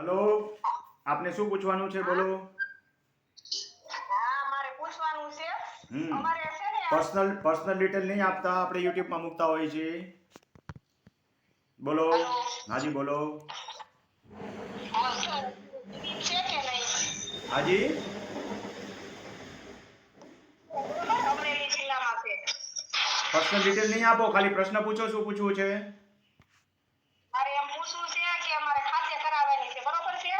Hello? આપને શું પૂછવાનું છે? બોલો. છે. છે પર્સનલ પર્સનલ ડિટેલ નહીં આપતા આપણે યુટ્યુબમાં મૂકતા હોઈએ છીએ બોલો. હાજી બોલો. છે હાજી? છે. પર્સનલ ડિટેલ નહીં આપો ખાલી પ્રશ્ન પૂછો શું પૂછવું છે મારે એમ પૂછવું છે કે અમારે ખાતે કરાવવાની છે બરોબર છે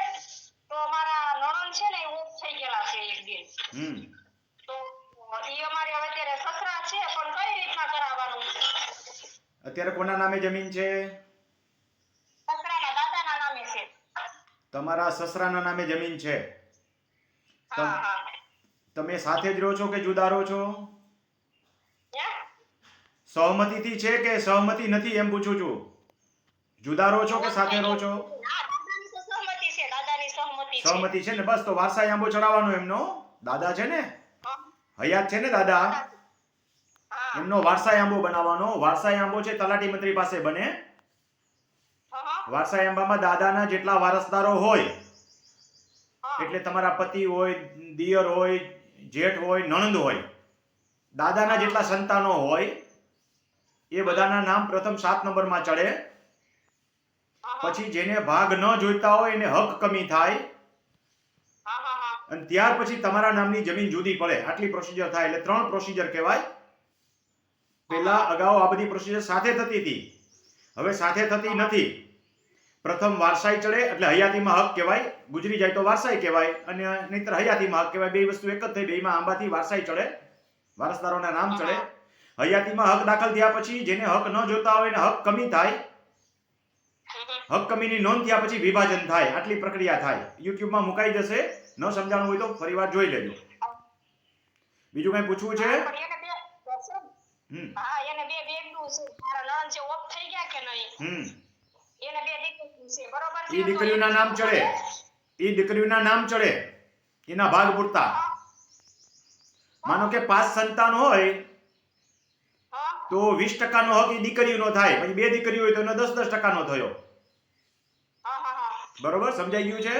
તો અમારા નણંદ છે ને એ ઓફ થઈ હમ. તો અમારે હવે અત્યારે સસરા છે પણ કઈ રીતના કરાવવાનું? અત્યારે કોના નામે જમીન છે? સસરાના દાદાના નામે છે. તમારા સસરાના નામે જમીન છે? હા હા. તમે સાથે જ રહો છો કે જુદા રહો છો? સહમતી સહમતિથી છે કે સહમતિ નથી એમ પૂછું છું? જુદા રહો છો કે સાથે રહો છો હા દાદાની તો સહમતિ છે દાદાની સહમતિ છે ને બસ તો વારસાઈ આંબો ચડાવવાનો એમનો. દાદા છે ને. હયાત છે ને દાદા? એમનો વારસાઈ આંબો બનાવવાનો. વારસાઈ આંબો છે તલાટી મંત્રી પાસે બને. વારસાઈ આંબામાં દાદાના જેટલા વારસદારો હોય એટલે તમારા પતિ હોય દિયર હોય જેઠ હોય નણંદ હોય દાદાના જેટલા સંતાનો હોય એ બધાના નામ પ્રથમ સાત નંબરમાં ચડે. પછી જેને ભાગ ન જોઈતા હોય એને હક કમી થાય. અને ત્યાર પછી તમારા નામની જમીન જુદી પડે. આટલી પ્રોસિજર થાય એટલે ત્રણ પ્રોસિજર કહેવાય. પહેલા અગાઉ આ બધી પ્રોસિજર સાથે થતી હતી. હવે સાથે થતી નથી. પ્રથમ વારસાઈ ચડે એટલે હયાતીમાં હક કહેવાય. ગુજરી જાય તો વારસાઈ કહેવાય અને નહીતર હયાતીમાં હક કહેવાય. બે વસ્તુ એક જ થઈ બેમાં આંબાથી વારસાઈ ચડે. વારસદારોના નામ ચડે. હયાતીમાં હક દાખલ થયા પછી જેને હક ન જોતા હોય એને હક કમી થાય. હક કમીની નોંધ થયા પછી વિભાજન થાય આટલી પ્રક્રિયા થાય. યુટ્યુબમાં મુકાઈ જશે ન સમજાણું હોય તો ફરીવાર જોઈ લેજો. બીજું કઈ પૂછવું છે? પણ એને બે હમ. હા એને બે બેગનું છે. મારા નણંદ જે ઓફ થઈ ગયા કે નહીં? હમ. એને બે દીકરીઓ છે બરોબર છે? ઈ દીકરીઓના નામ ચડે. ઈ દીકરીઓના નામ ચડે. એના ભાગ પૂરતા. માનો કે પાંચ સંતાન હોય હા તો વીસ ટકાનો હક દીકરી નો થાય પછી બે દીકરીઓ હોય તો એનો દસ દસ ટકાનો થયો. હા હા હા બરોબર? સમજાઈ ગયું છે?